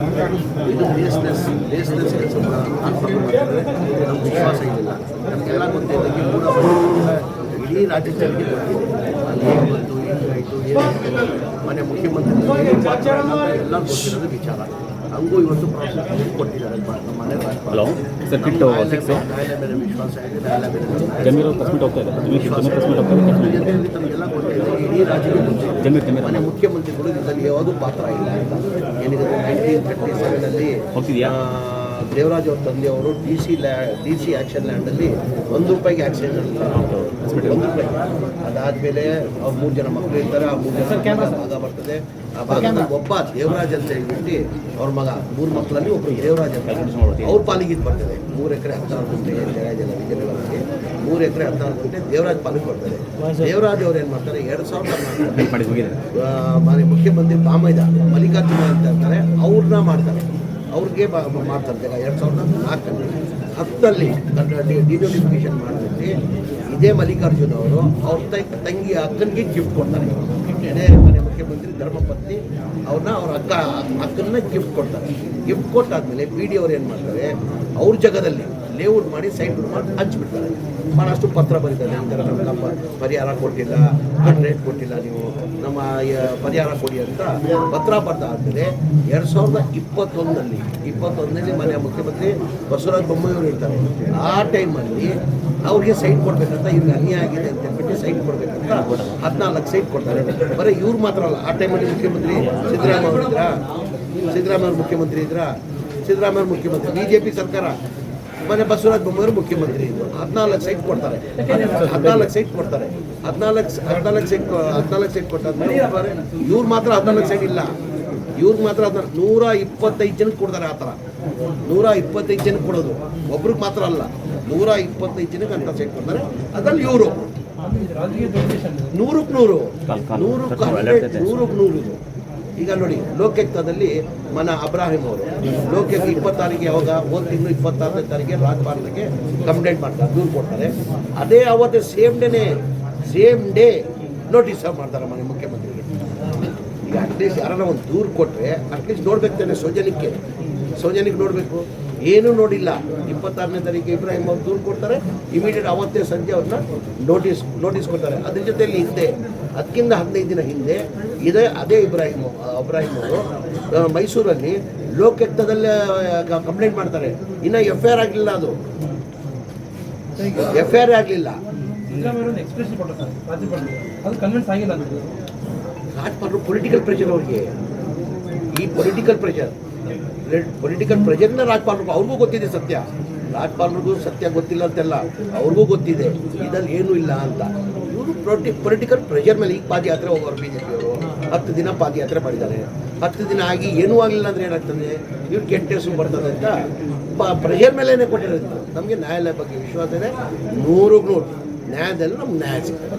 ಇದು ಬೇಸ್ನೆಸ್ ಬೇಸ್ನೆಸ್ ಕೆಲಸ ಮಾಡಿದ್ರೆ ನಮ್ಗೆ ವಿಶ್ವಾಸ ಇಲ್ಲ ನಮಗೆಲ್ಲ ಮೂಢ ಬಂದಿಲ್ಲ ಇಡೀ ರಾಜ್ಯ ಜನರಿಗೆ ಗೊತ್ತಿದೆ. ಅಲ್ಲಿ ಏನು ಬಂತು ಏನಾಯಿತು ಏನಾಯಿತು ಮನೆ ಮುಖ್ಯಮಂತ್ರಿ ಎಲ್ಲ ಗೊತ್ತಿರೋದು ವಿಚಾರ. ಹಂಗೂ ಇವತ್ತು ಪ್ರಾಸಿಕ್ಯೂಷನ್ ಕೊಟ್ಟಿದ್ದಾರೆ ಮನೆ. ಹಲೋ ಸರ್ ಕಿಟ್ಟು ನ್ಯಾಯಾಲಯ ಮೇಲೆ ವಿಶ್ವಾಸ ಇದೆ ನ್ಯಾಯಾಲಯ ಮೇಲೆ ಇದೆ. ತಮಗೆಲ್ಲ ಗೊತ್ತಿದೆ. ಇಡೀ ರಾಜ್ಯದ ಮನೆ ಮುಖ್ಯಮಂತ್ರಿಗಳು ಇದರಲ್ಲಿ ಯಾವುದೂ ಪಾತ್ರ ಇಲ್ಲ ಏನಿದೆ ನೈನ್ಟೀನ್ ಥರ್ಟಿ ಸೆವೆನಲ್ಲಿ ಹೋಗ್ತಿದ್ಯಾ ದೇವರಾಜ್ ಅವ್ರ ತಂದೆಯವರು ಡಿ ಸಿ ಲ್ಯಾ ಡಿ ಸಿ ಆ್ಯಕ್ಷನ್ ಲ್ಯಾಂಡಲ್ಲಿ ಒಂದು ರೂಪಾಯಿಗೆ ಆಕ್ಸಿಡೆಂಟ್ ಒಂದು ರೂಪಾಯಿ. ಅದಾದಮೇಲೆ ಅವ್ರು ಮೂರು ಜನ ಮಕ್ಕಳು ಇರ್ತಾರೆ ಆ ಮೂರು ಜನ ಭಾಗ ಬರ್ತದೆ. ಆ ಭಾಗದಲ್ಲಿ ಒಬ್ಬ ದೇವರಾಜ್ ಅಂತ ಹೇಳ್ಬಿಟ್ಟು ಅವ್ರ ಮಗ ಮೂರು ಮಕ್ಕಳಲ್ಲಿ ಒಬ್ಬರು ದೇವರಾಜ್ ಅಂತ ಅವ್ರ ಪಾಲಿಗೆ ಇದು ಬರ್ತದೆ. ಮೂರು ಎಕರೆ ಹದಿನಾರು ಗುಂಟೆ ಜಯ ಜಲ ವಿಜಯನಗರಕ್ಕೆ ಮೂರು ಎಕರೆ ಹದಿನಾರು ಗುಂಟೆ ದೇವರಾಜ್ ಪಾಲಿಗೆ ಬರ್ತದೆ ದೇವರಾಜ್ ಅವ್ರು ಏನು ಮಾಡ್ತಾರೆ? ಎರಡು ಸಾವಿರದ ಮುಖ್ಯಮಂತ್ರಿ ಬಾಮೈದ ಮಲ್ಲಿಕಾರ್ಜುನ ಅಂತ ಇರ್ತಾರೆ ಅವ್ರನ್ನ ಮಾಡ್ತಾರೆ. ಅವ್ರಿಗೆ ಮಾತಾಡ್ತಾರೆ. ಎರಡು ಸಾವಿರದ ನಾಲ್ಕರಲ್ಲಿ ಹತ್ತಲ್ಲಿ ಡಿನೋಟಿಫಿಕೇಶನ್ ಮಾಡಿಬಿಟ್ಟು ಇದೇ ಮಲ್ಲಿಕಾರ್ಜುನ ಅವರು ಅವ್ರ ತಂಗಿ ಅಕ್ಕನಿಗೆ ಗಿಫ್ಟ್ ಕೊಡ್ತಾರೆ. ಏನೇ ಮನೆ ಮುಖ್ಯಮಂತ್ರಿ ಧರ್ಮಪತ್ನಿ ಅವ್ರನ್ನ ಅವ್ರ ಅಕ್ಕ ಅಕ್ಕನ್ನ ಗಿಫ್ಟ್ ಕೊಡ್ತಾರೆ. ಗಿಫ್ಟ್ ಕೊಟ್ಟಾದ್ಮೇಲೆ ಪಿ ಡಿ ಅವ್ರು ಏನು ಮಾಡ್ತಾರೆ? ಅವ್ರ ಜಾಗದಲ್ಲಿ ಲೇಔಟ್ ಮಾಡಿ ಸೈಟ್ ಮಾಡಿ ಹಂಚ್ಬಿಡ್ತಾರೆ. ಭಾಳಷ್ಟು ಪತ್ರ ಬರೀತಾರೆ ಈ ಥರ ನಮ್ಗೆ ನಮ್ಮ ಪರಿಹಾರ ಕೊಟ್ಟಿಲ್ಲ ರೇಟ್ ಕೊಟ್ಟಿಲ್ಲ ನೀವು, ನಮ್ಮ ಪರಿಹಾರ ಕೊಡಿ ಅಂತ ಪತ್ರ ಬರ್ತಾ ಆದಮೇಲೆ ಎರಡು ಸಾವಿರದ ಇಪ್ಪತ್ತೊಂದರಲ್ಲಿ ಇಪ್ಪತ್ತೊಂದರಲ್ಲಿ ಮನೆಯ ಮುಖ್ಯಮಂತ್ರಿ ಬಸವರಾಜ ಬೊಮ್ಮಾಯಿಯವರು ಇರ್ತಾರೆ. ಆ ಟೈಮಲ್ಲಿ ಅವ್ರಿಗೆ ಸೈಟ್ ಕೊಡಬೇಕಂತ ಇವ್ರಿಗೆ ಅನ್ಯಾಯ ಆಗಿದೆ ಅಂತ ಹೇಳ್ಬಿಟ್ಟು ಸೈಟ್ ಕೊಡಬೇಕಂತ ಹದಿನಾಲ್ಕು ಸೈಟ್ ಕೊಡ್ತಾರೆ. ಬರೀ ಇವ್ರು ಮಾತ್ರ ಅಲ್ಲ, ಆ ಟೈಮಲ್ಲಿ ಮುಖ್ಯಮಂತ್ರಿ ಸಿದ್ದರಾಮಯ್ಯ ಇದ್ರಾ? ಸಿದ್ದರಾಮಯ್ಯ ಮುಖ್ಯಮಂತ್ರಿ ಇದ್ರಾ? ಸಿದ್ದರಾಮಯ್ಯ ಮುಖ್ಯಮಂತ್ರಿ ಬಿ ಜೆ ಪಿ ಸರ್ಕಾರ ಮನೆ ಬಸವರಾಜ ಬೊಮ್ಮಾಯಿ ಮುಖ್ಯಮಂತ್ರಿ ಇದು ಹದಿನಾಲ್ಕು ಸೈಟ್ ಕೊಡ್ತಾರೆ. ಹದಿನಾಲ್ಕು ಸೈಟ್ ಕೊಡ್ತಾರೆ. ಹದಿನಾಲ್ಕು ಹದಿನಾಲ್ಕು ಸೈಟ್ ಹದಿನಾಲ್ಕು ಸೈಟ್ ಕೊಟ್ಟಾದ್ಮೇಲೆ ಇವ್ರು ಮಾತ್ರ ಹದಿನಾಲ್ಕು ಸೈಟ್ ಇಲ್ಲ. ಇವ್ರಿಗೆ ಮಾತ್ರ ಅದನ್ನ ನೂರ ಇಪ್ಪತ್ತೈದು ಜನಕ್ಕೆ ಕೊಡ್ತಾರೆ ಆ ಥರ. ನೂರ ಇಪ್ಪತ್ತೈದು ಜನಕ್ಕೆ ಕೊಡೋದು. ಒಬ್ರಿಗೆ ಮಾತ್ರ ಅಲ್ಲ. ನೂರ ಇಪ್ಪತ್ತೈದು ಜನಕ್ಕೆ ಅಂತ ಸೈಟ್ ಕೊಡ್ತಾರೆ. ಅದ್ರಲ್ಲಿ ಇವರು. ನೂರಕ್ಕೆ ನೂರು. ನೂರಕ್ಕೆ. ನೂರಕ್ಕೆ ನೂರು ಇದು. ಈಗ ನೋಡಿ ಲೋಕಯುಕ್ತದಲ್ಲಿ ಮನ ಅಬ್ರಾಹಿಂ ಅವರು. ಲೋಕಯುಕ್ತ ಇಪ್ಪತ್ತಾರಿಗೆ ಯಾವಾಗ? ಒಂದು ತಿಂಗಳು ಇಪ್ಪತ್ತಾರನೇ ತಾರೀಕಿಗೆ ರಾಜಭಾರತಕ್ಕೆ ಕಂಪ್ಲೇಂಟ್ ಮಾಡ್ತಾರೆ, ದೂರು ಕೊಡ್ತಾರೆ. ಅದೇ ಅವತ್ತೇ ಸೇಮ್ ಡೇನೇ ಸೇಮ್ ಡೇ ನೋಟಿಸ್ ಮಾಡ್ತಾರೆ ಮನೆ ಮುಖ್ಯಮಂತ್ರಿಗೆ. ಈಗ ಅಟ್ಲೀಸ್ಟ್ ಯಾರನ್ನ ಒಂದು ದೂರು ಕೊಟ್ಟರೆ ಅಟ್ಲೀಸ್ಟ್ ನೋಡ್ಬೇಕು ತಾನೆ ಸೌಜನ್ಯಕ್ಕೆ. ಸೌಜನ್ಯಕ್ಕೆ ನೋಡಬೇಕು. ಏನೂ ನೋಡಿಲ್ಲ. ಇಪ್ಪತ್ತಾರನೇ ತಾರೀಕು ಇಬ್ರಾಹಿಂ ಅವ್ರು ದೂರು ಕೊಡ್ತಾರೆ. ಇಮಿಡಿಯೇಟ್ ಅವತ್ತೇ ಸಂಜೆ ಅವ್ರನ್ನ ನೋಟಿಸ್ ನೋಟಿಸ್ ಕೊಡ್ತಾರೆ. ಅದ್ರ ಜೊತೆಯಲ್ಲಿ ಹಿಂದೆ ಅದಕ್ಕಿಂತ ಹದಿನೈದು ದಿನ ಹಿಂದೆ ಇದೇ ಅದೇ ಇಬ್ರಾಹಿಂ ಅಬ್ರಾಹಿಂ ಅವರು ಮೈಸೂರಲ್ಲಿ ಲೋಕಯುಕ್ತದಲ್ಲೇ ಕಂಪ್ಲೇಂಟ್ ಮಾಡ್ತಾರೆ. ಇನ್ನು ಎಫ್ ಐ ಆರ್ ಆಗಲಿಲ್ಲ. ಅದು ಎಫ್ ಐ ಆರ್ ಆಗಲಿಲ್ಲ ರಾಜ್ಪಾಲರು ಪೊಲಿಟಿಕಲ್ ಪ್ರೆಷರ್ ಅವ್ರಿಗೆ. ಈ ಪೊಲಿಟಿಕಲ್ ಪ್ರೆಷರ್ ಪೊಲಿಟಿಕಲ್ ಪ್ರೆಷರ್ನ ರಾಜ್ಪಾಲರು ಅವ್ರಿಗೂ ಗೊತ್ತಿದೆ ಸತ್ಯ. ರಾಜ್ಪಾಲರಿಗೂ ಸತ್ಯ ಗೊತ್ತಿಲ್ಲ ಅಂತೆಲ್ಲ, ಅವ್ರಿಗೂ ಗೊತ್ತಿದೆ. ಇದ್ರಲ್ಲಿ ಏನೂ ಇಲ್ಲ ಅಂತ. ಇವರು ಪೊಲಿಟಿಕಲ್ ಪ್ರೆಷರ್ ಮೇಲೆ ಈಗ ಪಾದಯಾತ್ರೆ ಹೋಗೋರು ಬಿ ಜೆ ಹತ್ತು ದಿನ ಪಾದಯಾತ್ರೆ ಮಾಡಿದ್ದಾರೆ. ಹತ್ತು ದಿನ ಆಗಿ ಏನೂ ಆಗಲಿಲ್ಲ ಅಂದ್ರೆ ಏನಾಗ್ತದೆ? ಇವ್ರು ಕೆಟ್ಟ ಹೆಸರು ಬರ್ತದೆ ಅಂತ ಪ್ರೆಷರ್ ಮೇಲೇ ಕೊಟ್ಟಿರೋದು. ನಮಗೆ ನ್ಯಾಯಾಲಯ ಬಗ್ಗೆ ವಿಶ್ವಾಸ ಇದೆ. ನೂರು ನೂರು ನ್ಯಾಯದಲ್ಲಿ ನಮ್ಗೆ ನ್ಯಾಯ ಸಿಗ್ತದೆ.